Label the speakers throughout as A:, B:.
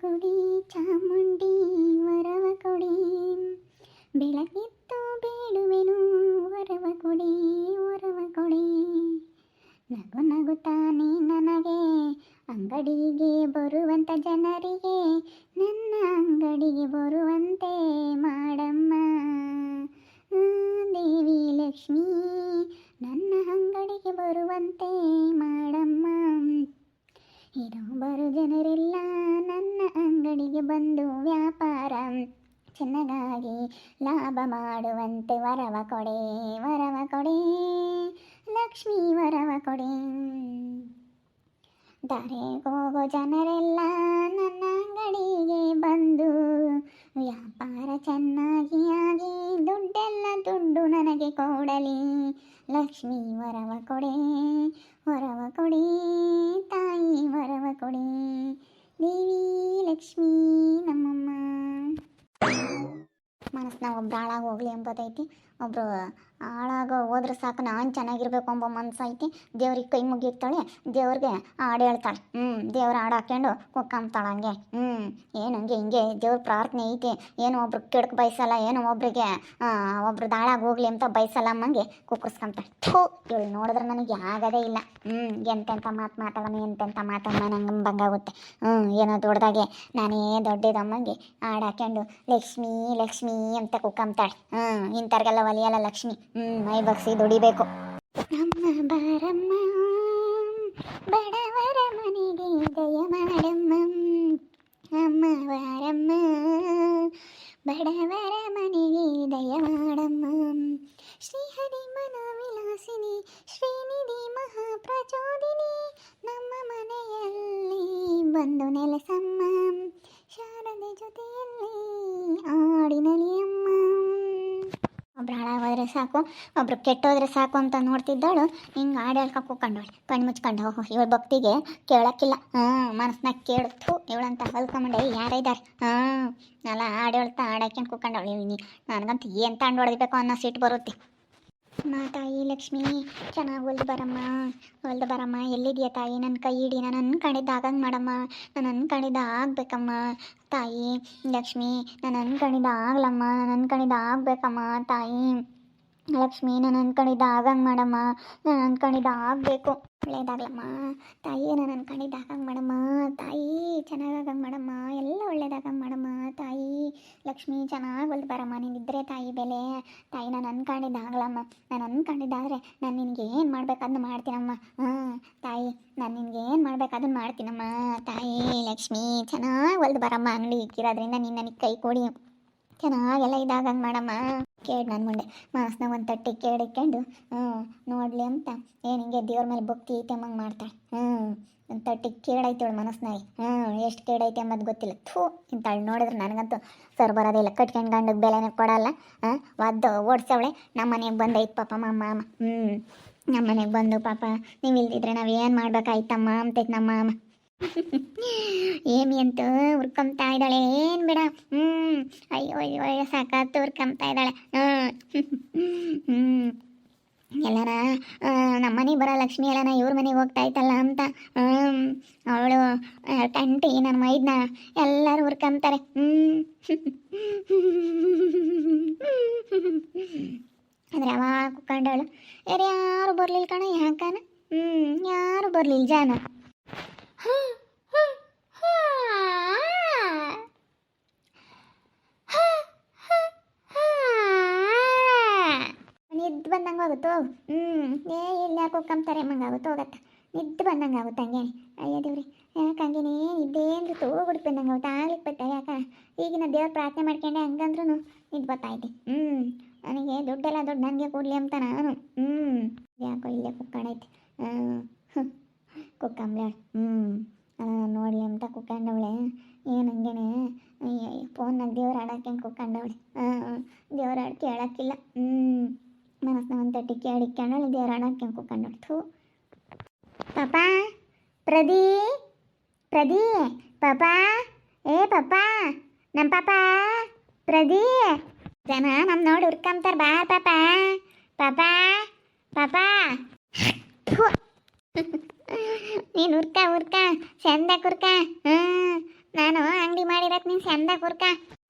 A: ಕೊಡಿ, ಚಾಮುಂಡಿ ವರವ ಕೊಡಿ. ಬೆಳಕಿತ್ತು ಬೇಡುವೆನು ವರವ ಕೊಡಿ ವರವ ಕೊಡಿ. ನಗು ನಗುತ್ತಾನೆ ನನಗೆ, ಅಂಗಡಿಗೆ ಬರುವಂಥ ಜನರಿಗೆ, ನನ್ನ ಅಂಗಡಿಗೆ ಬರುವಂತೆ ಮಾಡಮ್ಮ. ದೇವಿ ಲಕ್ಷ್ಮೀ, ನನ್ನ ಅಂಗಡಿಗೆ ಬರುವಂತೆ ಮಾಡಮ್ಮ. ಇರೋ ಜನರೆಲ್ಲ ನನ್ನ ಅಂಗಡಿಗೆ ಬಂದು ವ್ಯಾಪಾರ. ಚೆನ್ನಾಗಿ ಲಾಭ ಮಾಡುವಂತೆ ವರವ ಕೊಡೆ ವರವ ಕೊಡೆ, ಲಕ್ಷ್ಮೀ ವರವ ಕೊಡೆ. ದಾರೆಗೋಗೋ ಜನರೆಲ್ಲ ನನ್ನ ಅಂಗಡಿಗೆ ಬಂದು ವ್ಯಾಪಾರ ಚೆನ್ನಾಗಿ ಆಗಿ ದುಡ್ಡೆಲ್ಲ ದುಡ್ಡು ನನಗೆ ಕೊಡಲಿ. ಲಕ್ಷ್ಮೀ ವರವ ಕೊಡೆ ವರವ ಕೊಡಿ ತಾಯಿ ವರವ ಕೊಡಿ. ದೇವಿ ಲಕ್ಷ್ಮೀ ನಮ್ಮಮ್ಮ. ಮನಸ್ಸಿನಾಗ ಒಬ್ರು ಹಾಳಾಗಿ ಹೋಗ್ಲಿ ಎಂಬುದೈತಿ ಒಬ್ರು ಹಾಳಾಗ ಹೋದ್ರೆ ಸಾಕು, ನಾನು ಚೆನ್ನಾಗಿರ್ಬೇಕು ಎಂಬ ಮನ್ಸು ಐತಿ. ದೇವ್ರಿಗೆ ಕೈ ಮುಗಿತಾಳೆ ದೇವ್ರಿಗೆ ಹಾಡು ಹೇಳ್ತಾಳೆ. ಹ್ಞೂ ದೇವ್ರ ಹಾಡು ಹಾಕ್ಕೊಂಡು ಕುಕ್ಕಂತಾಳೆ ಹಂಗೆ. ಹ್ಞೂ ಏನು ಹಂಗೆ ಹಿಂಗೆ, ದೇವ್ರ ಪ್ರಾರ್ಥನೆ ಐತಿ. ಏನು ಒಬ್ರು ಕೆಡಕ್ ಬಯಸಲ್ಲ, ಏನು ಒಬ್ರಿಗೆ ಒಬ್ರು ದಾಳಾಗಿ ಹೋಗ್ಲಿ ಅಂತ ಬಯಸಲ್ಲ ಅಮ್ಮಂಗೆ ಕುಕ್ಕರ್ಸ್ಕೊಂತಾಳೆ ಥೂ, ಇವಳು ನೋಡಿದ್ರೆ ನನಗೆ ಆಗೋದೇ ಇಲ್ಲ. ಹ್ಞೂ ಎಂತೆಂಥ ಮಾತು ಮಾತಾಡೋಣ, ಎಂತೆಂಥ ಮಾತಮ್ಮ ನಂಗೆ ಬಂಗಾಗುತ್ತೆ ಹ್ಞೂ ಏನೋ ದೊಡ್ಡದಾಗೆ, ನಾನೇ ದೊಡ್ಡದಮ್ಮಂಗೆ ಹಾಡು ಹಾಕ್ಕೊಂಡು ಲಕ್ಷ್ಮೀ ಲಕ್ಷ್ಮೀ ಅಂತ ಕುಕ್ಕಂತಾಳೆ ಹ್ಮ್, ಇಂಥವ್ರಿಗೆಲ್ಲ ಒಲಿಯಲ್ಲ ಲಕ್ಷ್ಮಿ. ಹ್ಮ್, ಮೈ ಬಗ್ಸಿ ದುಡಿಬೇಕು. ನಮ್ಮ ಬಾರಮ್ಮ, ಬಡವರ ಮನೆಗೆ ದಯ ಮಾಡಮ್ಮ. ನಮ್ಮ ಬಾರಮ್ಮ, ಬಡವರ ಮನೆಗೆ ದಯ ಮಾಡಮ್ಮ. ಶ್ರೀಹರಿ ಮನವಿಲಾಸಿನಿ, ಶ್ರೀನಿಧಿ ಮಹಾಪ್ರಚೋದಿನಿ. ನಮ್ಮ ಮನೆಯಲ್ಲಿ ಬಂದು ನೆಲೆಸಮ್ಮ ಶಾರದೆ ಜೊತೆಯಲ್ಲಿ ಆಡಿನಲಿ ಅಮ್ಮ ಒಬ್ರು ಹಾಳಾಗೋದ್ರೆ ಸಾಕು. ಒಬ್ರು ಕೆಟ್ಟೋದ್ರೆ ಸಾಕು ಅಂತ ನೋಡ್ತಿದ್ದಾಳು. ಹಿಂಗೆ ಹಾಡು ಹೇಳ್ಕೊ ಕೂಕೊಂಡವಳು ಕಣ್ಣು ಮುಚ್ಕೊಂಡು, ಓಹೋ, ಇವಳ ಭಕ್ತಿಗೆ ಕೇಳೋಕ್ಕಿಲ್ಲ. ಹಾಂ, ಮನಸ್ನಾಗ ಕೇಳ್ತು ಇವಳಂತ ಹೊಲ್ಕೊಂಬಂಡೆ ಯಾರಿದ್ದಾರೆ ಹಾಂ, ಅಲ್ಲ ಹಾಡು ಹೇಳ್ತಾ ಹಾಡು ಹಾಕ್ಯಂಡು ಕೂಕೊಂಡವಳು ಇವನಿ ನನಗಂತೂ ಏನು ತಂಡು ಹೊಡೆದಬೇಕು ಅನ್ನೋ ಸಿಟ್ಟು ಬರುತ್ತೆ. ಮಾ ತಾಯಿ ಲಕ್ಷ್ಮಿ, ಚೆನ್ನಾಗಿ ಹೊಲ್ದು ಬರಮ್ಮ. ಹೊಲ್ದು ಬರಮ್ಮ. ಎಲ್ಲಿದೆಯಾ ತಾಯಿ? ನನ್ನ ಕೈ ಹಿಡಿ. ನಾನು ಅನ್ಕೊಂಡಿದ್ದ ಆಗಂಗೆ ಮಾಡಮ್ಮ. ನಾನು ಅನ್ಕೊಂಡಿದ್ದ ಆಗಬೇಕಮ್ಮ ತಾಯಿ ಲಕ್ಷ್ಮಿ, ನಾನು ಅನ್ಕೊಂಡಿದ್ದ ಆಗ್ಲಮ್ಮ ನಾನು ಅನ್ಕೊಂಡಿದ್ದ ಆಗಬೇಕಮ್ಮ ತಾಯಿ ಲಕ್ಷ್ಮಿ, ನಾನು ಅನ್ಕೊಂಡಿದ್ದ ಆಗಂಗೆ ಮಾಡಮ್ಮ. ನಾನು ಅನ್ಕೊಂಡಿದ್ದ ಆಗಬೇಕು. ಒಳ್ಳೇದಾಗ್ಲಮ್ಮ. ತಾಯಿ, ನಾನು ಅನ್ಕೊಂಡಿದ್ದ ಆಗಂಗೆ ಮಾಡಮ್ಮ. ತಾಯಿ ಚೆನ್ನಾಗಾಗಂಗೆ ಮಾಡಮ್ಮ. ಎಲ್ಲ ಒಳ್ಳೇದಾಗಂಗೆ ಮಾಡಮ್ಮ. ತಾಯಿ, ಲಕ್ಷ್ಮಿ, ಚೆನ್ನಾಗಿ ಹೊಲ್ದು ಬರಮ್ಮ. ನೀನಿದ್ದರೆ ತಾಯಿ ಬೆಲೆ. ತಾಯಿ, ನಾನು ಅನ್ಕೊಂಡಿದ್ದ ಆಗಲಮ್ಮ. ನಾನು ಅನ್ಕೊಂಡಿದ್ದಾದ್ರೆ ನಾನು ನಿನಗೆ ಏನು ಮಾಡ್ಬೇಕು ಅದನ್ನ ಮಾಡ್ತೀನಮ್ಮ. ಹಾಂ, ತಾಯಿ, ನಾನು ನಿನಗೆ ಏನು ಅದನ್ನ ಮಾಡ್ತೀನಮ್ಮ. ತಾಯಿ, ಲಕ್ಷ್ಮಿ, ಚೆನ್ನಾಗಿ ಹೊಲ್ದು ಬರಮ್ಮ. ಅಂಗಡಿ ಇಕ್ಕಿರೋದ್ರಿಂದ ನೀನು ನನಗೆ ಕೈ ಕೊಡಿ. ಚೆನ್ನಾಗೆಲ್ಲ ಇದಾಗಂಗೆ ಮಾಡಮ್ಮ. ಕೇಳಿ ನನ್ನ ಮುಂದೆ. ಮಾಸ್ನಾಗ ಒಂದು ತಟ್ಟೆ ಕೇಳಿಕೊಂಡು ಹ್ಞೂ, ನೋಡಲಿ ಅಂತ. ಏನು ಹಿಂಗೆ ದೇವ್ರ ಮೇಲೆ ಭಕ್ತಿ ಐತೆ ಅಮ್ಮಂಗೆ ಮಾಡ್ತಾಳೆ ಹ್ಞೂ. ಒಂದು ತಟ್ಟೆ ಕೇಳೈತೇಳು ಮನಸ್ಸಿನಾಗಿ ಹ್ಞೂ, ಎಷ್ಟು ಕೇಳೈತೆ ಅಂಬದು ಗೊತ್ತಿಲ್ಲ. ಥೂ, ಇಂತಾಳು ನೋಡಿದ್ರೆ ನನಗಂತೂ ಸರ್ ಬರೋದಿಲ್ಲ ಕಟ್ಕೊಂಡು ಗಂಡಗೆ ಬೆಲೆನೇ ಕೊಡಲ್ಲ. ಹಾಂ ಒದ್ದು ಓಡಿಸವಳೆ ನಮ್ಮ ಮನೆಗೆ ಬಂದೈತೆ ಪಾಪ ನಮ್ಮ ಮಾಮ. ಹ್ಞೂ, ನಮ್ಮ ಮನೆಗೆ ಬಂದು ಪಾಪ, ನೀವು ಇಲ್ದಿದ್ರೆ ನಾವು ಏನು ಮಾಡ್ಬೇಕಾಯ್ತಮ್ಮ? ಅಂತೈತೆ ನಮ್ಮ ಮಾಮ. ಏಮಿ ಅಂತ ಹುರ್ಕೊಂತಾ ಇದ್ದಾಳೆ. ಏನು ಬೇಡ. ಹ್ಞೂ ಅಯ್ಯೋ ಅಯ್ಯೋ ಅಯ್ಯೋ ಸಾಕಾತು ಹುರ್ಕೊಂತಾ ಇದ್ದಾಳೆ. ಹ್ಞೂ ಎಲ್ಲಾರ ನಮ್ಮ ಮನೆಗೆ ಬರೋ ಲಕ್ಷ್ಮಿ ಎಲ್ಲನ ಇವ್ರ ಮನೆಗೆ ಹೋಗ್ತಾ ಇತ್ತಲ್ಲ ಅಂತ. ಅವಳು ಟಂಟಿ ನನ್ನ ಮೈದ್ನ ಎಲ್ಲರೂ ಹುರ್ಕೊಂತಾರೆ ಅಂದ್ರೆ ಯಾವಾಗ ಕುಕ್ಕಂಡವಳು ಯಾರು ಯಾರು ಬರ್ಲಿಲ್ಲ ಕಣ, ಯಾಕನ? ಹ್ಞೂ ಯಾರು ಬರ್ಲಿಲ್ಲ ಜಾನ? ನಿದ್ದು ಬಂದಂಗೆ ಹೋಗುತ್ತೋ ಹ್ಞೂ ಏ, ಇಲ್ಲಿ ಯಾಕೆ ಹೋಗ್ಕೊಂತಾರೆ ಮಂಗಾಗುತ್ತೆ ಹೋಗತ್ತ ನಿದ್ದು ಬಂದಂಗೆ ಆಗುತ್ತೆ ಹಂಗೆ ಅಯ್ಯೋ ದೇವ್ರಿ, ಯಾಕೆ ಹಂಗೇನೆ? ಇದೇನು ತಗೋ ಬಿಡ್ಪಂದಂಗೆ ಆಗುತ್ತೆ ಆಗ್ಲಿಕ್ಕೆ ಬತ್ತ ಯಾಕ? ಈಗಿನ ದೇವ್ರ ಪ್ರಾರ್ಥನೆ ಮಾಡ್ಕೊಂಡೆ ಹಂಗಂದ್ರೂ ನಿದ್ದು ಬರ್ತಾಯಿದ್ದೆ ಹ್ಞೂ ನನಗೆ ದುಡ್ಡೆಲ್ಲ ದುಡ್ಡು ನನಗೆ ಕೊಡಲಿ ಅಂತ ನಾನು. ಹ್ಞೂ ಯಾಕೋ ಇಲ್ಲೇ ಕುಕ್ಕಣೈತೆ ಕುಕ್ಕಂಬ್ಳೆ ಹ್ಞೂ ನೋಡಲಿ ಅಂತ ಕುಕ್ಕಂಡವಳೆ ಏನು ಹಂಗೇನೆ ಫೋನ್ನಾಗ ದೇವ್ರ ಹಾಡಕ್ಕೆ ಕುಕ್ಕಂಡವಳೆ ಹಾಂ ದೇವ್ರ ಹಾಡು ಕೇಳಕ್ಕಿಲ್ಲ ಹ್ಞೂ ಮನಸ್ನ ಒಂದು ತಟ್ಟಿ ಕೇಳಿ ದೇವ್ರ ಹಾಡಕ್ಕೆ ಕುಕ್ಕಂಡವಳು ಥೂ ಪಾಪ ಪ್ರದೀ ಪ್ರದೀ ಪಾಪ ಏ ಪಾಪ ನಮ್ಮ ಪಾಪ ಪ್ರದೀ ಜನ ನಮ್ಮ ನೋಡಿ ಹುರ್ಕೊಂತಾರೆ ಬಾ ಪಾಪ ಪಾಪ ಪಾಪ. ನೀನು ಹುರ್ಕ ಹುರ್ಕ ಚಂದ ಕುರ್ಕ ನಾನು ಅಂಗಡಿ ಮಾಡಿರೋದ್ ನೀನು ಚಂದ ಕುರ್ಕ.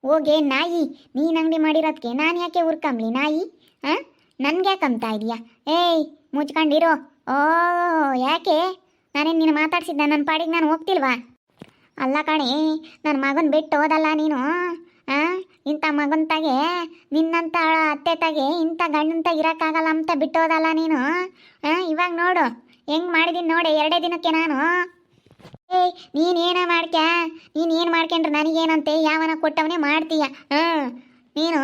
A: ಹೋಗೆ ನಾಯಿ, ನೀನು ಅಂಗಡಿ ಮಾಡಿರೋದಕ್ಕೆ ನಾನು ಯಾಕೆ ಉರ್ಕಂಬ್ಲಿ ನಾಯಿ? ಹಾಂ? ನನ್ಗೆ ಯಾಕೆ ಅಂಬ್ತಾ ಇದೀಯಾ? ಏಯ್, ಮುಚ್ಕೊಂಡಿರೋ. ಓ, ಯಾಕೆ? ನಾನೇನು ನೀನು ಮಾತಾಡ್ಸಿದ್ದ ನನ್ನ ಪಾಡಿಗೆ ನಾನು ಹೋಗ್ತಿಲ್ವಾ? ಅಲ್ಲ ಕಣೆ ನನ್ನ ಮಗನ ಬಿಟ್ಟು ಹೋದಲ್ಲ ನೀನು? ಹಾಂ? ಇಂಥ ಮಗನ ತಾಗೆ ನಿನ್ನಂತ ಅತ್ತೆ ತಾಗೆ ಇಂಥ ಗಂಡಂತ ಇರೋಕ್ಕಾಗಲ್ಲ ಅಂತ ಬಿಟ್ಟು ಹೋದಲ್ಲ ನೀನು? ಹಾಂ? ಇವಾಗ ನೋಡು. ಹೆಂಗ್ ಮಾಡಿದೀನಿ ನೋಡಿ, ಎರಡೇ ದಿನಕ್ಕೆ ನಾನು. ಏಯ್, ನೀನೇನ ಮಾಡ್ಕ್ಯಾ? ನೀನು ಏನು ಮಾಡ್ಕೊಂಡ್ರೆ ನನಗೇನಂತೆ? ಯಾವನ ಕೊಟ್ಟವನೇ ಮಾಡ್ತೀಯ? ಹಾಂ, ನೀನು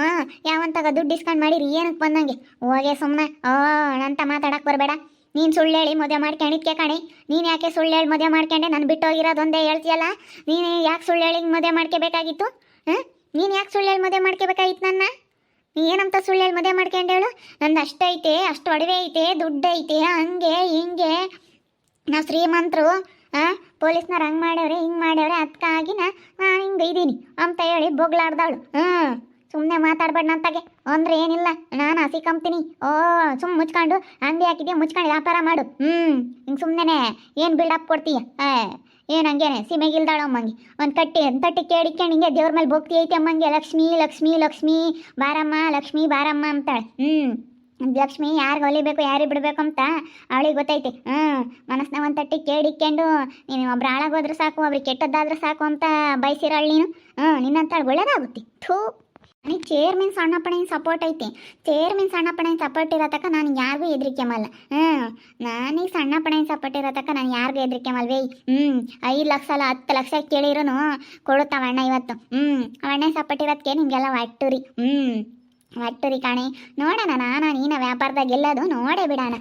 A: ಯಾವಂತಾಗ ದುಡ್ಡು ಡಿಸ್ಕೌಂಟ್ ಮಾಡಿರಿ? ಏನಕ್ಕೆ ಬಂದಂಗೆ? ಹೋಗೆ ಸುಮ್ಮನೆ ಓ ಅಂತ ಮಾತಾಡಕ್ಕೆ ಬರಬೇಡ. ನೀನು ಸುಳ್ಳು ಹೇಳಿ ಮದುವೆ ಮಾಡ್ಕೊಂಡಿದ್ಕೆ ಕಣಿ. ನೀನು ಯಾಕೆ ಸುಳ್ಳು ಹೇಳಿ ಮದುವೆ ಮಾಡ್ಕೊಂಡೆ? ನಾನು ಬಿಟ್ಟು ಹೋಗಿರೋದೊಂದೇ ಹೇಳ್ತೀಯಲ್ಲ? ನೀನು ಯಾಕೆ ಸುಳ್ಳು ಹೇಳಿ ಮದುವೆ ಮಾಡ್ಕೋಬೇಕಾಗಿತ್ತು ಹಾಂ, ನೀನು ಯಾಕೆ ಸುಳ್ಳು ಹೇಳಿ ಮದುವೆ ಮಾಡ್ಕೋಬೇಕಾಗಿತ್ತು ನನ್ನ? ಏನಂತ ಸುಳ್ಳು ಮದುವೆ ಮಾಡ್ಕೊಂಡು ಹೇಳು? ನಂದು ಅಷ್ಟೈತೆ, ಅಷ್ಟು ಒಡವೆ ಐತೆ, ದುಡ್ಡು ಐತೆ, ಹಂಗೆ, ಹಿಂಗೆ. ನಾವು ಶ್ರೀಮಂತರು ಪೊಲೀಸ್ನವ್ರು ಹಂಗೆ ಮಾಡ್ಯವ್ರೆ, ಹಿಂಗೆ ಮಾಡ್ಯವ್ರೆ ಅದಕ್ಕಾಗಿ ನಾನು ಹಿಂಗೆ ಇದ್ದೀನಿ ಅಂತ ಹೇಳಿ ಬೊಗ್ಲಾಡ್ದಾಳು. ಹ್ಞೂ ಸುಮ್ಮನೆ ಮಾತಾಡ್ಬೇಡ ನಂತಾಗೆ ಅಂದ್ರೆ ಏನಿಲ್ಲ, ನಾನು ಹಸಿ ಕಂಪ್ತೀನಿ ಓ ಸುಮ್ಮ ಮುಚ್ಕೊಂಡು ಅಂಗಡಿ ಹಾಕಿದ್ಯಾ, ಮುಚ್ಕೊಂಡು ವ್ಯಾಪಾರ ಮಾಡು. ಹ್ಞೂ ಹಿಂಗೆ ಸುಮ್ಮನೆ ಏನು ಬಿಲ್ಡಪ್ ಕೊಡ್ತೀಯ? ಏನು ಹಂಗೇನೆ? ಸೀಮೆಗಿಲ್ದಾಳ ಅಮ್ಮಂಗೆ. ಒಂದು ಕಟ್ಟಿ ಒಂದು ತಟ್ಟಿ ಕೇಳಿಕೊಂಡು ಹಿಂಗೆ ದೇವ್ರ ಮೇಲೆ ಭಕ್ತಿ ಐತೆ ಅಮ್ಮಂಗೆ. ಲಕ್ಷ್ಮಿ ಲಕ್ಷ್ಮಿ ಲಕ್ಷ್ಮಿ, ಬಾರಮ್ಮ ಲಕ್ಷ್ಮಿ, ಬಾರಮ್ಮ ಅಂತಾಳೆ. ಹ್ಞೂ ಲಕ್ಷ್ಮಿ ಯಾರಿಗೆ ಹೊಲಿಬೇಕು ಯಾರಿಗೆ ಬಿಡಬೇಕು ಅಂತ ಅವಳಿಗೆ ಗೊತ್ತೈತಿ. ಹ್ಞೂ ಮನಸ್ನ ಒಂದು ತಟ್ಟಿ ಕೇಳಿಕೊಂಡು ನೀನು ಒಬ್ರು ಹಾಳಾಗೋದ್ರೆ ಸಾಕು, ಒಬ್ರಿಗೆ ಕೆಟ್ಟದ್ದಾದ್ರೆ ಸಾಕು ಅಂತ ಬಯಸಿರಾಳು ನೀನು ಹ್ಞೂ ನಿನ್ನಂತಾಳು ಒಳ್ಳೇದಾಗುತ್ತೆ. ಥೂ. ನನಗೆ ಚೇರ್ಮನ್ ಸಣ್ಣಪ್ಪಣೆ ಸಪೋರ್ಟ್ ಐತಿ. ಚೇರ್ಮನ್ ಸಣ್ಣಪ್ಪಣೆ ಸಪೋರ್ಟ್ ಇರತಕ್ಕ ನಾನು ಯಾರಿಗೂ ಹೆದರಿಕೆಮಲ್ಲ ಹ್ಞೂ ನನಗೆ ಸಣ್ಣಪ್ಪಣೆ ಸಪೋರ್ಟ್ ಇರತಕ್ಕ ನಾನು ಯಾರಿಗೂ ಹೆದರಿಕೆಮಲ್ವೇ ಹ್ಞೂ ಐದು ಲಕ್ಷ ಅಲ್ಲ, ಹತ್ತು ಲಕ್ಷ ಕೇಳಿರೂ ಕೊಡುತ್ತಾವ ಅಣ್ಣ ಇವತ್ತು. ಹ್ಞೂ ಅಣ್ಣ ಸಪೋರ್ಟ್ ಇರೋದಕ್ಕೆ ನಿಮಗೆಲ್ಲ ಒಟ್ಟುರಿ. ಹ್ಞೂ ಒಟ್ಟುರಿ ಕಾಣಿ. ನೋಡೋಣ ನಾನ, ನೀನ ವ್ಯಾಪಾರದಾಗ ಗೆಲ್ಲೋದು ನೋಡೇ ಬಿಡೋಣ.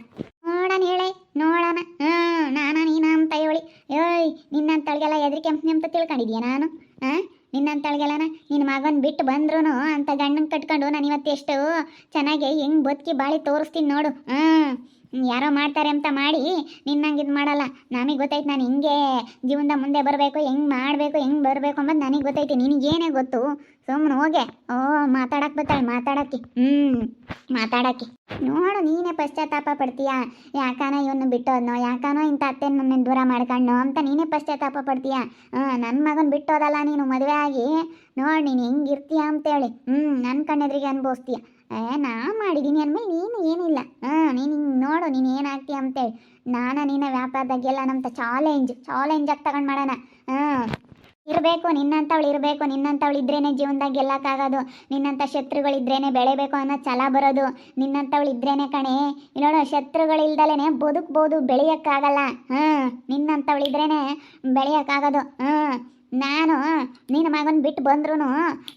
A: ನೋಡೋಣ ಹೇಳಿ, ನೋಡೋಣ. ಹ್ಞೂ ನಾನು, ನೀನ ಅಂತ ಹೇಳಿ. ಏಯ್ ನಿನ್ನಂತಳಿಗೆಲ್ಲ ಹೆದರಿಕೆ ಅಂತ ತಿಳ್ಕೊಂಡಿದ್ಯಾ ನಾನು? ಹಾಂ? ನಿನ್ನಂತಳಿಗೆಲ್ಲನ ನಿನ್ನ ಮಗನ ಬಿಟ್ಟು ಬಂದ್ರು ಅಂತ ಗಂಡನ ಕಟ್ಕೊಂಡು ನಾನು ಇವತ್ತು ಎಷ್ಟು ಚೆನ್ನಾಗಿ ಹೆಂಗೆ ಬದುಕಿ ಬಾಳಿ ತೋರಿಸ್ತೀನಿ ನೋಡು. ಹಾಂ ಯಾರೋ ಮಾಡ್ತಾರೆ ಅಂತ ಮಾಡಿ ನಿನ್ನಂಗೆ ಇದು ಮಾಡಲ್ಲ. ನಮಗೆ ಗೊತ್ತೈತೆ ನಾನು ಹಿಂಗೆ ಜೀವನದ ಮುಂದೆ ಬರಬೇಕು, ಹೆಂಗೆ ಮಾಡಬೇಕು, ಹೆಂಗೆ ಬರಬೇಕು ಅಂಬದು ನನಗೆ ಗೊತ್ತೈತೆ. ನಿನಗೇನೇ ಗೊತ್ತು? ಸುಮ್ಮನೆ ಹೋಗೆ. ಓ ಮಾತಾಡಕ್ಕೆ ಬರ್ತಾಳೆ ಮಾತಾಡಕ್ಕೆ. ಹ್ಞೂ ಮಾತಾಡಕ್ಕೆ. ನೋಡು, ನೀನೇ ಪಶ್ಚಾತ್ತಾಪ ಪಡ್ತೀಯ? ಯಾಕಾನ ಇವನು ಬಿಟ್ಟೋದ್ನೋ? ಯಾಕಾನೋ ಇಂಥ ಅತ್ತೆ ನನ್ನ ದೂರ ಮಾಡ್ಕೊಂಡ್ನೋ ಅಂತ ನೀನೇ ಪಶ್ಚಾತ್ತಾಪ ಪಡ್ತೀಯ? ಹಾಂ ನನ್ನ ಮಗನ ಬಿಟ್ಟೋದಲ್ಲ ನೀನು ಮದುವೆ ಆಗಿ? ನೋಡಿ, ನೀನು ಹೆಂಗಿರ್ತೀಯ ಅಂತೇಳಿ. ಹ್ಞೂ ನನ್ನ ಕಣ್ಣೆದ್ರಿಗೆ ಅನುಭವಿಸ್ತೀಯ? ನಾ ಮಾಡಿದ್ದೀನಿ ಅಂದಮೇಲೆ ನೀನು ಏನಿಲ್ಲ. ಹಾಂ, ನೀನು ನೋಡು, ನೀನು ಏನಾಗ್ತೀಯ ಅಂತೇಳಿ. ನಾನು ನೀನ ವ್ಯಾಪಾರದಾಗೆಲ್ಲ ನಮ್ಮ ಚಾಲೆಂಜ್ ಚಾಲೆಂಜ್ ಆಗಿ ತಗೊಂಡು ಮಾಡೋಣ. ಹಾಂ. ಇರಬೇಕು ನಿನ್ನಂಥವಳು ಇರಬೇಕು ನಿನ್ನಂಥವಳು ಇದ್ರೇನೆ ಜೀವನದಾಗ ಗೆಲ್ಲಕ್ಕಾಗೋದು ನಿನ್ನಂಥ ಶತ್ರುಗಳಿದ್ರೇನೆ ಬೆಳೆಬೇಕು ಅನ್ನೋ ಛಲ ಬರೋದು. ನಿನ್ನಂಥವಳು ಇದ್ರೇನೆ ಕಣೆ ನೋಡು ಶತ್ರುಗಳಿಲ್ದಲೇ ಬದುಕ್ಬೋದು, ಬೆಳೆಯೋಕ್ಕಾಗಲ್ಲ. ಹಾಂ ನಿನ್ನಂಥವಳು ಇದ್ರೇನೆ ಬೆಳೆಯೋಕ್ಕಾಗೋದು. ಹಾಂ. ನಾನು ನಿನ್ನ ಮಗನ ಬಿಟ್ಟು ಬಂದ್ರು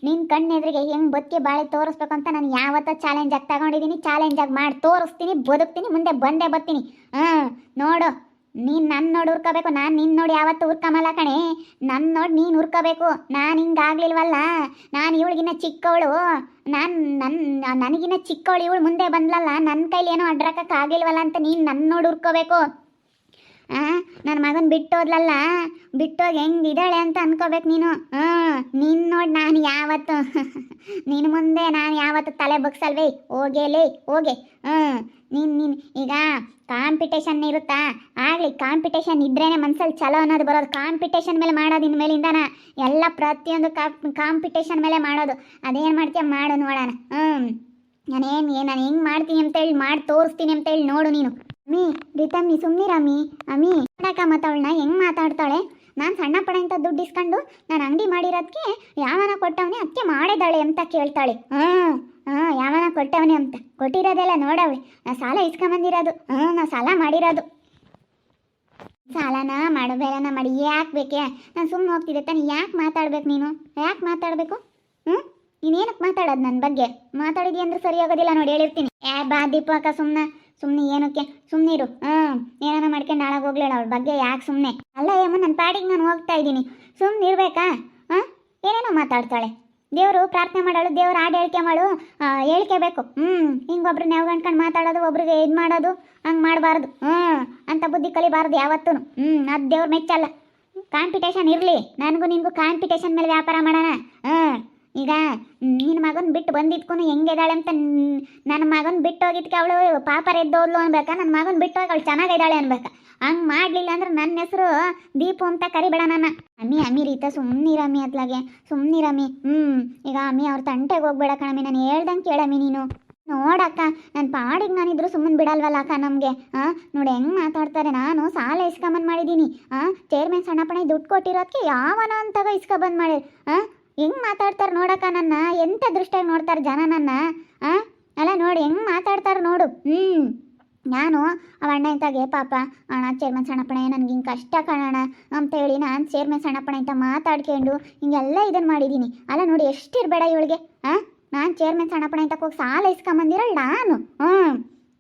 A: ನಿನ್ನ ಕಣ್ಣೆದ್ರಿಗೆ ಹೆಂಗೆ ಬದುಕಿ ಬಾಳೆ ತೋರಿಸ್ಬೇಕು ಅಂತ ನಾನು ಯಾವತ್ತ ಚಾಲೆಂಜ್ ಆಗಿ ತಗೊಂಡಿದ್ದೀನಿ ಚಾಲೆಂಜ್ ಆಗಿ ಮಾಡಿ ತೋರಿಸ್ತೀನಿ, ಬದುಕ್ತೀನಿ, ಮುಂದೆ ಬಂದೇ ಬರ್ತೀನಿ. ಹಾಂ ನೋಡು, ನೀನು ನನ್ನ ನೋಡಿ ಹುರ್ಕೋಬೇಕು, ನಾನು ನಿನ್ನ ನೋಡಿ ಯಾವತ್ತು ಹುರ್ಕಮಲ್ಲ ಕಣೆ. ನನ್ನ ನೋಡಿ ನೀನು ಹುರ್ಕೋಬೇಕು, ನಾನು ಹಿಂಗೆ ಆಗ್ಲಿಲ್ವಲ್ಲ? ನಾನು ಇವಳಿಗಿನ್ನ ಚಿಕ್ಕವಳು ನಾನು ನನ್ನ ನನಗಿನ್ನ ಚಿಕ್ಕವಳು ಇವಳು ಮುಂದೆ ಬಂದ್ಲಲ್ಲ? ನನ್ನ ಕೈಲಿ ಏನೋ ಅಡ್ರಕ್ಕಾಗಿಲ್ವಲ್ಲ ಅಂತ ನೀನು ನನ್ನ ನೋಡಿ ಉರ್ಕೋಬೇಕು ಆ ನನ್ನ ಮಗನ ಬಿಟ್ಟೋದ್ಲಲ್ಲ? ಬಿಟ್ಟೋಗಿ ಹೆಂಗಿದ್ದಾಳೆ ಅಂತ ಅನ್ಕೋಬೇಕು ನೀನು. ಹ್ಞೂ ನೀನು ನೋಡಿ ನಾನು ಯಾವತ್ತು? ನಿನ್ನ ಮುಂದೆ ನಾನು ಯಾವತ್ತು ತಲೆ ಬಗ್ಸಲ್ವೇ? ಹೋಗೇಲೇ ಹೋಗೆ. ಹ್ಞೂ ನೀನು ನೀನು, ಈಗ ಕಾಂಪಿಟೇಷನ್ ಇರುತ್ತಾ? ಆಗಲಿ ಕಾಂಪಿಟೇಷನ್ ಇದ್ರೇನೆ ಮನ್ಸಲ್ಲಿ ಚಲೋ ಅನ್ನೋದು ಬರೋದು. ಕಾಂಪಿಟೇಷನ್ ಮೇಲೆ ಮಾಡೋದು ಇನ್ಮೇಲಿಂದನ ಎಲ್ಲ ಪ್ರತಿಯೊಂದು ಕಾಂಪಿಟೇಷನ್ ಮೇಲೆ ಮಾಡೋದು. ಅದೇನು ಮಾಡ್ತೀಯ? ಮಾಡು ನೋಡೋಣ. ಹ್ಞೂ ನಾನೇನು, ನಾನು ಹೆಂಗೆ ಮಾಡ್ತೀನಿ ಅಂತೇಳಿ ಮಾಡಿ ತೋರಿಸ್ತೀನಿ ಅಂತೇಳಿ ನೋಡು ನೀನು. ಅಮ್ಮಿ ರೀತಮ್ಮಿ ಸುಮ್ಮನಿರಮ್ಮಿ ಅಮ್ಮಿ ಮಾಡಕ ಮತ್ತವಳನ್ನ ಹೆಂಗೆ ಮಾತಾಡ್ತಾಳೆ? ನಾನು ಸಣ್ಣ ಪಡೆ ಅಂತ ದುಡ್ಡು ಇಸ್ಕೊಂಡು ನಾನು ಅಂಗಡಿ ಮಾಡಿರೋದಕ್ಕೆ ಯಾವನ ಕೊಟ್ಟವನೇ ಅದಕ್ಕೆ ಮಾಡಿದಾಳೆ ಅಂತ ಕೇಳ್ತಾಳೆ. ಹ್ಞೂ ಹಾಂ ಯಾವನ ಕೊಟ್ಟವನೇ ಅಂತ. ಕೊಟ್ಟಿರೋದೆಲ್ಲ ನೋಡವಳೆ ನಾ ಸಾಲ ಇಸ್ಕೊಂಬಂದಿರೋದು. ಹ್ಞೂ ನಾ ಸಾಲ ಮಾಡಿರೋದು. ಸಾಲನ ಮಾಡು ಬೇರೆನ ಮಾಡಿ, ಯಾಕೆ ಬೇಕೆ? ನಾನು ಸುಮ್ಮನೆ ಹೋಗ್ತಿದ್ದೆ ತಾನೆ ಯಾಕೆ ಮಾತಾಡ್ಬೇಕು ನೀನು? ಯಾಕೆ ಮಾತಾಡಬೇಕು? ಹ್ಞೂ ನೀನೇನಕ್ಕೆ ಮಾತಾಡೋದು ನನ್ನ ಬಗ್ಗೆ? ಮಾತಾಡಿದಿ ಅಂದ್ರೆ ಸರಿ ಆಗೋದಿಲ್ಲ ನೋಡಿ, ಹೇಳಿರ್ತೀನಿ. ಏ, ಬಾ ದೀಪಕ ಸುಮ್ಮನೆ ಸುಮ್ಮನೆ ಏನಕ್ಕೆ? ಸುಮ್ಮನೆ ಇರು. ಹಾಂ ಏನಾರ ಮಾಡ್ಕೊಂಡು ನಾಳೆ ಹೋಗ್ಲೇಳ ಅವ್ಳ ಬಗ್ಗೆ ಯಾಕೆ ಸುಮ್ಮನೆ ಅಲ್ಲ ಏಮ್ಮ ನನ್ನ ಪಾಡಿಗೆ ನಾನು ಹೋಗ್ತಾ ಇದ್ದೀನಿ. ಸುಮ್ಮನೆ ಇರ್ಬೇಕಾ? ಹಾಂ? ಏನೇನೋ ಮಾತಾಡ್ತಾಳೆ. ದೇವರು ಪ್ರಾರ್ಥನೆ ಮಾಡೋಳು, ದೇವ್ರ ಹಾಡು ಹೇಳ್ಕೆ ಮಾಡು. ಹೇಳಿಕೆ ಬೇಕು. ಹ್ಞೂ ಹಿಂಗೊಬ್ರು ನೆವ್ಗಂಡ್ಕೊಂಡು ಮಾತಾಡೋದು, ಒಬ್ರಿಗೆ ಇದು ಮಾಡೋದು, ಹಂಗೆ ಮಾಡಬಾರ್ದು. ಹ್ಞೂ ಅಂತ ಬುದ್ಧಿ ಕಲಿಬಾರ್ದು ಯಾವತ್ತೂ ಹ್ಞೂ ಅದು ದೇವ್ರ ಮೆಚ್ಚಲ್ಲ. ಕಾಂಪಿಟೇಷನ್ ಇರಲಿ. ನನಗೂ ನಿನಗೂ ಕಾಂಪಿಟೇಷನ್ ಮೇಲೆ ವ್ಯಾಪಾರ ಮಾಡೋಣ. ಹ್ಞೂ ಈಗ ನಿನ್ನ ಮಗನ ಬಿಟ್ಟು ಬಂದಿದ್ಕೂ ಹೆಂಗಿದ್ದಾಳೆ ಅಂತ ನನ್ನ ಮಗನ ಬಿಟ್ಟು ಹೋಗಿದ್ಕೆ ಅವಳು ಪಾಪರ ಎದ್ದೋದ್ಲು ಅನ್ಬೇಕಾ? ನನ್ನ ಮಗನ ಬಿಟ್ಟು ಹೋಗಿ ಅವಳು ಚೆನ್ನಾಗಿದ್ದಾಳೆ ಅನ್ಬೇಕಾ? ಹಂಗೆ ಮಾಡಲಿಲ್ಲ ಅಂದ್ರೆ ನನ್ನ ಹೆಸರು ದೀಪು ಅಂತ ಕರಿಬೇಡ ನನ್ನ. ಅಮ್ಮಿ ಅಮ್ಮಿ ರೀತ ಸುಮ್ಮನಿರಮ್ಮಿ ಅತ್ಲಾಗೆ. ಸುಮ್ಮನಿರಮ್ಮಿ ಹ್ಞೂ ಈಗ ಅಮ್ಮಿ ಅವ್ರ ತಂಟೆಗೆ ಹೋಗ್ಬೇಡ ಕಣಮ್ಮಿ ನಾನು ಹೇಳ್ದಂಗೆ ಕೇಳಮ್ಮಿ ನೀನು. ನೋಡಕ್ಕ ನನ್ನ ಪಾಡಿಗೆ ನಾನಿದ್ರು ಸುಮ್ಮನೆ ಬಿಡಲ್ವಲ್ಲ ಅಕ್ಕ ನಮಗೆ. ಹಾಂ ನೋಡಿ ಹೆಂಗೆ ಮಾತಾಡ್ತಾರೆ. ನಾನು ಸಾಲ ಇಸ್ಕೊಂಬಂದು ಮಾಡಿದ್ದೀನಿ ಹಾಂ ಚೇರ್ಮನ್ ಸಣ್ಣಪ್ಪಣ ದುಡ್ಡು ಕೊಟ್ಟಿರೋದಕ್ಕೆ ಯಾವನ ಅಂತಾಗ ಇಸ್ಕೊಬಂದು ಮಾಡಿ ಹಾಂ ಹೆಂಗೆ ಮಾತಾಡ್ತಾರೆ ನೋಡಕ್ಕ ನನ್ನ? ಎಂಥ ದೃಷ್ಟಿಯಾಗಿ ನೋಡ್ತಾರೆ ಜನ ನನ್ನ? ಆ? ಅಲ್ಲ ನೋಡಿ, ಹೆಂಗ್ ಮಾತಾಡ್ತಾರೆ ನೋಡು. ಹ್ಞೂ ನಾನು, ಅವ ಅಣ್ಣ ಇಂತಾಗೆ ಪಾಪ, ಅಣ್ಣ ಚೇರ್ಮನ್ ಸಣ್ಣಪ್ಪಣೆ ನನಗೆ ಹಿಂಗೆ ಕಷ್ಟ ಕಾಣೋಣ ಅಂತ ಹೇಳಿ ನಾನು ಚೇರ್ಮನ್ ಸಣ್ಣಪ್ಪಣೆ ಅಂತ ಮಾತಾಡ್ಕೊಂಡು ಹಿಂಗೆಲ್ಲ ಇದನ್ನು ಮಾಡಿದ್ದೀನಿ ಅಲ್ಲ ನೋಡಿ, ಎಷ್ಟಿರಬೇಡ ಇವಳಿಗೆ? ಆ? ನಾನು ಚೇರ್ಮನ್ ಸಣ್ಣಪ್ಪಣೆ ಅಂತ ಹೋಗಿ ಸಾಲ ಇಸ್ಕೊಂಬಂದಿರಲ್ಲ ನಾನು? ಹ್ಞೂ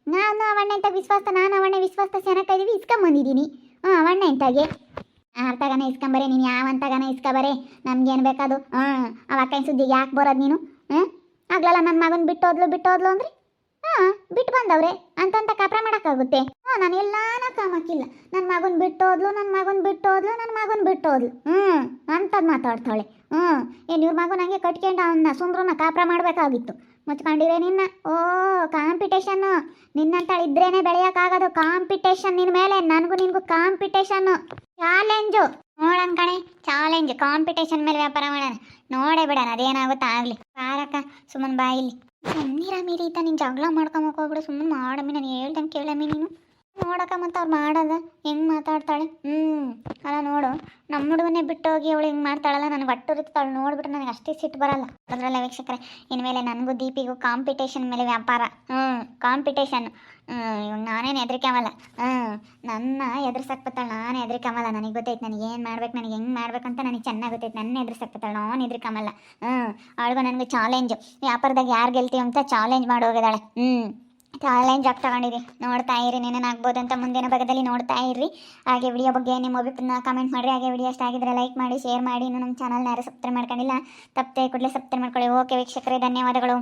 A: ನಾನು ಅವಣ್ಣ ಇಂತ ವಿಶ್ವಾಸ, ನಾನು ಅವಣ್ಣ ವಿಶ್ವಾಸ ಚೆನ್ನಾಗಿದ್ದೀವಿ ಇಸ್ಕೊಂಬಂದಿದ್ದೀನಿ ಹ್ಞೂ ಅವಣ್ಣ ಇಂತಾಗೆ. ಅರ್ಥಗಾನ ಇಸ್ಕೊಂಬರೆ, ನೀನು ಯಾವಂತಗಾನ ಇಸ್ಕೊಬರೆ? ನಮ್ಗೇನು ಬೇಕದು? ಹಾಂ ಅವ ಅಕ್ಕನ ಸುದ್ದಿಗೆ ಯಾಕೆ ಬರೋದು ನೀನು? ಹ್ಞೂ? ಆಗ್ಲಲ್ಲ ನನ್ನ ಮಗನ ಬಿಟ್ಟೋದ್ಲು ಬಿಟ್ಟೋದ್ಲು ಅಂದ್ರೆ? ಹಾಂ ಬಿಟ್ಟು ಬಂದವ್ರೆ, ಅಂತಂತ ಕಪ್ರ ಮಾಡೋಕ್ಕಾಗುತ್ತೆ. ಹ್ಞೂ, ನಾನು ಎಲ್ಲಾನ ಕಾಮಕ್ಕಿಲ್ಲ. ನನ್ನ ಮಗನ ಬಿಟ್ಟೋದ್ಲು ನನ್ನ ಮಗನ ಬಿಟ್ಟೋದ್ಲು ನನ್ನ ಮಗನ ಬಿಟ್ಟೋದ್ಲು ಹ್ಞೂ, ಅಂತದ್ ಮಾತಾಡ್ತಾಳೆ. ಹ್ಞೂ, ಏನು ಇವ್ರ ಮಗನ ಹಂಗೆ ಕಟ್ಕೊಂಡು ಅವನ್ನ ಸುಂದ್ರನ ಕಾಪ್ರ ಮಾಡಬೇಕಾಗಿತ್ತು. ಮುಚ್ಕೊಂಡಿರೆ ನಿನ್ನ? ಓ ಕಾಂಪಿಟೇಷನ್ನು ನಿನ್ನಂತ ಇದ್ರೇನೆ ಬೆಳೆಯೋಕ್ಕಾಗೋದು. ಕಾಂಪಿಟೇಷನ್ ನಿನ್ನ ಮೇಲೆ, ನನಗೂ ನಿನಗೂ ಕಾಂಪಿಟೇಷನ್ನು ಚಾಲೆಂಜು. ನೋಡೋಣ ಕಣೆ, ಚಾಲೆಂಜ್. ಕಾಂಪಿಟೇಷನ್ ಮೇಲೆ ವ್ಯಾಪಾರ ಮಾಡೋಣ. ನೋಡೇ ಬಿಡೋಣ, ಅದೇನಾಗುತ್ತಾ ಆಗಲಿ. ಬಾರಕ್ಕ ಸುಮ್ಮನೆ ಬಾಯಿಲಿ ಸುಮ್ಮನಿರ ಮೀರಿ ಈತ, ನೀನು ಜಗಳ ಮಾಡ್ಕೊಂಬಕ್ ಹೋಗ್ಬಿಡು. ಸುಮ್ಮನೆ ಮಾಡಮ್ಮಿ ನಾನು ಹೇಳ್ದಂಗೆ ಕೇಳಮ್ಮಿ ನೀನು. ನೋಡಕ್ಕ ಮತ್ತು ಅವ್ರು ಮಾಡೋದ. ಹೆಂಗೆ ಮಾತಾಡ್ತಾಳೆ? ಹ್ಞೂ ಅಲ್ಲ ನೋಡು ನಮ್ಮ ಹುಡುಗನೇ ಬಿಟ್ಟು ಹೋಗಿ ಅವಳು ಹಿಂಗೆ ಮಾಡ್ತಾಳಲ್ಲ ನನಗೆ ಒಟ್ಟು ಉರಿತಾಳೆ ನೋಡ್ಬಿಟ್ಟು ನನಗೆ ಅಷ್ಟೇ ಸಿಟ್ಟು ಬರಲ್ಲ. ಅದರಲ್ಲ ವೀಕ್ಷಕರೇ, ಇನ್ಮೇಲೆ ನನಗೂ ದೀಪಿಗೂ ಕಾಂಪಿಟೇಷನ್ ಮೇಲೆ ವ್ಯಾಪಾರ. ಹ್ಞೂ ಕಾಂಪಿಟೇಷನ್ ಇವಾಗ ನಾನೇನು ಹೆದರಿಕೆವಲ್ಲ ಹ್ಞೂ ನನ್ನ ಎದುರ್ಸಕ್ಬತ್ತಾಳೆ ನಾನು ಹೆದರಿಕಮಲ್ಲ ನನಗೆ ಗೊತ್ತೈತೆ, ನನಗೆ ಏನು ಮಾಡ್ಬೇಕು, ನನಗೆ ಹೆಂಗೆ ಮಾಡ್ಬೇಕಂತ ನನಗೆ ಚೆನ್ನಾಗಿ ಗೊತ್ತೈತೆ. ನನ್ನ ಎದುರ್ಸಕ್ಬತ್ತಾಳೆ ನಾನು ಹೆದರಿಕಮಲ್ಲ ಹ್ಞೂ ಅವಳಿಗೂ ನನಗೆ ಚಾಲೆಂಜು ವ್ಯಾಪಾರದಾಗ ಯಾರು ಗೆಲ್ತೀವಿ ಅಂತ ಚಾಲೆಂಜ್ ಮಾಡಿ ಹೋಗಿದ್ದಾಳೆ ಹ್ಞೂ ಚಾಲೆಂಜ್ ಜಾಬ್ ತಗೊಂಡಿರಿ. ನೋಡ್ತಾ ಇರಿ ಏನೇನಾಗ್ಬೋದು ಅಂತ ಮುಂದಿನ ಭಾಗದಲ್ಲಿ ನೋಡ್ತಾ ಇರ್ರಿ ಹಾಗೆ ವಿಡಿಯೋ ಬಗ್ಗೆ ನಿಮ್ಮ ಅಭಿಪ್ರಾಯ ಕಮೆಂಟ್ ಮಾಡಿರಿ. ಹಾಗೆ ವಿಡಿಯೋ ಇಷ್ಟ ಆಗಿದ್ರೆ ಲೈಕ್ ಮಾಡಿ ಶೇರ್ ಮಾಡಿ. ಇನ್ನು ನಮ್ಮ ಚಾನಲ್ನ ಯಾರು ಸಬ್ಸ್ಕ್ರೈಬ್ ಮಾಡ್ಕೊಂಡಿಲ್ಲ, ತಪ್ಪದೆ ಕೂಡಲೇ ಸಬ್ಸ್ಕ್ರೈಬ್ ಮಾಡ್ಕೊಳ್ಳಿ. ಓಕೆ ವೀಕ್ಷಕರೇ, ಧನ್ಯವಾದಗಳು.